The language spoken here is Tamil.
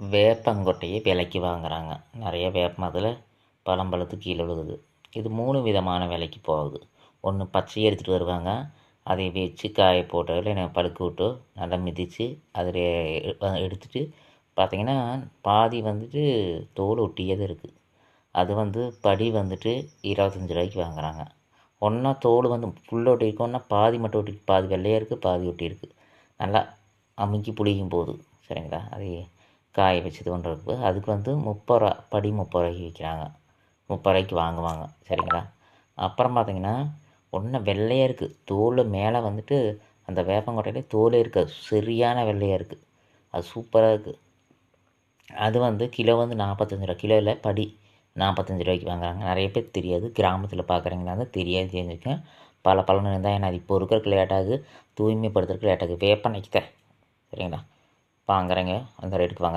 வேப்பங்கொட்டையை விலைக்கு வாங்குறாங்க. நிறைய வேப்ப மரத்தில் பழம் பழுத்து கீழே விழுகுது. இது மூணு விதமான விலைக்கு போகுது. ஒன்று பச்சையை எடுத்துகிட்டு வருவாங்க. அதை வச்சு காய போட்டு இல்லை பழுக்க விட்டு நல்லா மிதித்து அதில் எடுத்துகிட்டு பார்த்திங்கன்னா பாதி வந்துட்டு தோல் ஒட்டியது இருக்குது அது வந்து படி வந்துட்டு இருபத்தஞ்சி ரூபாய்க்கு வாங்குறாங்க. ஒன்றா தோல் வந்து ஃபுல்லாக ஒட்டியிருக்கும். ஒன்றா பாதி மட்டும் ஒட்டி பாதி வெள்ளையாக இருக்குது பாதி ஒட்டியிருக்கு. நல்லா அமுக்கி புளிக்கும் போது சரிங்களா? அது காய வச்சு இது அதுக்கு வந்து முப்பது ரூபா படி முப்பது ரூபாய்க்கு விற்கிறாங்க முப்பது ரூபாய்க்கு வாங்குவாங்க. சரிங்களா? அப்புறம் பார்த்திங்கன்னா ஒன்றும் வெள்ளையாக இருக்குது தோல் மேலே வந்துட்டு அந்த வேப்பங்கொட்டையிலே தோலே இருக்காது. சரியான வெள்ளையாக இருக்குது அது சூப்பராக இருக்குது அது வந்து கிலோ வந்து நாற்பத்தஞ்சு ரூபா. கிலோ இல்லை படி நாற்பத்தஞ்சு ரூபாய்க்கு வாங்குறாங்க. நிறைய பேர் தெரியாது. கிராமத்தில் பார்க்குறீங்களா தான் தெரியாது தெரிஞ்சுக்கேன் பல பலன் இருந்தால் ஏன்னா அது இப்போ இருக்கிறதுக்கு லேட்டாகுது தூய்மைப்படுத்துறதுக்கு லேட்டாகுது வேப்பனைக்கு தான். சரிங்களா? வாங்குறேங்க. அந்த ரேட்டுக்கு வாங்குறேன்.